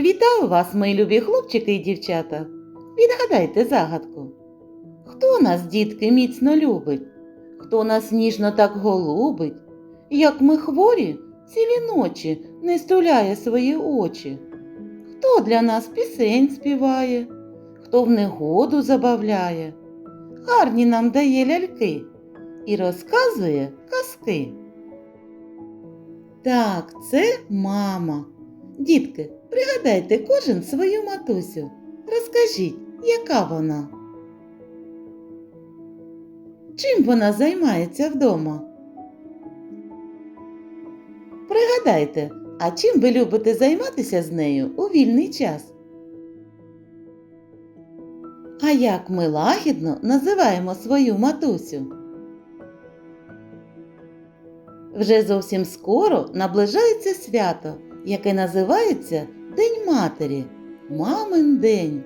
Вітаю вас, мої любі хлопчики і дівчата. Відгадайте загадку. Хто нас, дітки, міцно любить? Хто нас ніжно так голубить? Як ми хворі, цілі ночі не стуляє свої очі? Хто для нас пісень співає? Хто в негоду забавляє? Гарні нам дає ляльки і розказує казки. Так, це мама. Дітки, пригадайте кожен свою матусю. Розкажіть, яка вона? Чим вона займається вдома? Пригадайте, а чим ви любите займатися з нею у вільний час? А як ми лагідно називаємо свою матусю? Вже зовсім скоро наближається свято, яке називається День Матері, Мамин день.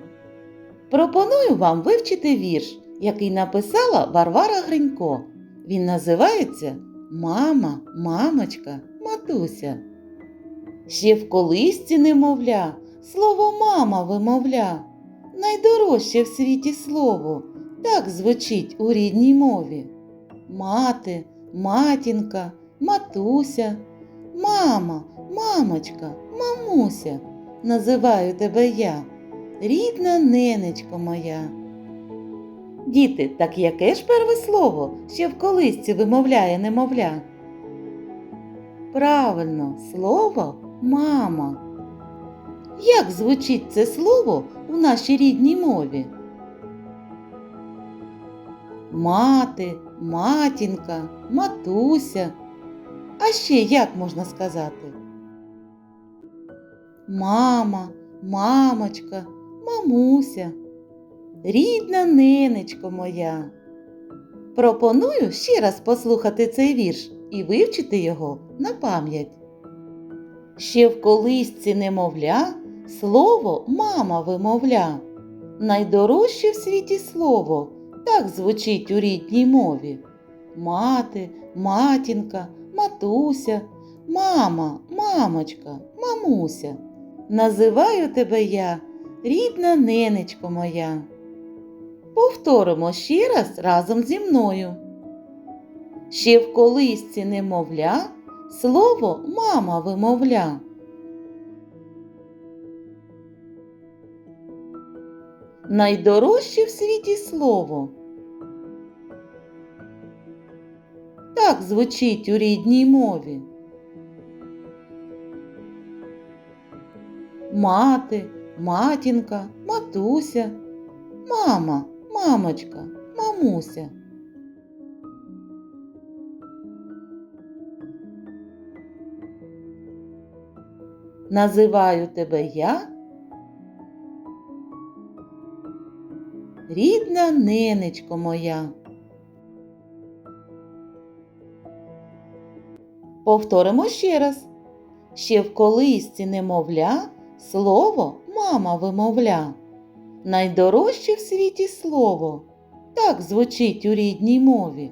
Пропоную вам вивчити вірш, який написала Варвара Гринько. Він називається Мама, мамочка, матуся. Ще в колисці немовля, слово мама вимовля. Найдорожче в світі слово, так звучить у рідній мові. Мати, матінка, матуся, мама, мамочка, мамуся, називаю тебе я, рідна ненечко моя. Діти, так яке ж перве слово ще в колисці вимовляє немовля? Правильно, слово мама. Як звучить це слово у нашій рідній мові? Мати, матінка, матуся. А ще як можна сказати? Мама, мамочка, мамуся, рідна ненечко моя. Пропоную ще раз послухати цей вірш і вивчити його на пам'ять. Ще в колисці немовля, слово мама вимовля. Найдорожче в світі слово, так звучить у рідній мові. Мати, матінка, матуся, мама, мамочка, мамуся. Називаю тебе я, рідна ненечко моя. Повторимо ще раз разом зі мною. Ще в колисці немовля, слово мама вимовля. Найдорожче в світі слово. Так звучить у рідній мові. Мати, матінка, матуся, мама, мамочка, мамуся. Називаю тебе я, рідна ненечко моя. Повторимо ще раз. Ще в колисці немовля, слово мама вимовля. Найдорожче в світі слово. Так звучить у рідній мові.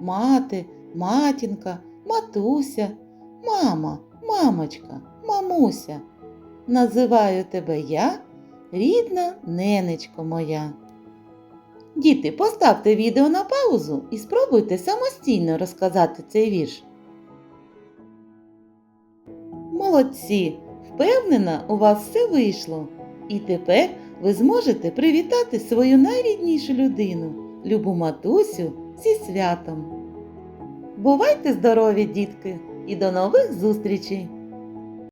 Мати, матінка, матуся, мама, мамочка, мамуся. Називаю тебе я, рідна ненечко моя. Діти, поставте відео на паузу і спробуйте самостійно розказати цей вірш. Молодці! Впевнена, у вас все вийшло. І тепер ви зможете привітати свою найріднішу людину, любу матусю, зі святом. Бувайте здорові, дітки, і до нових зустрічей!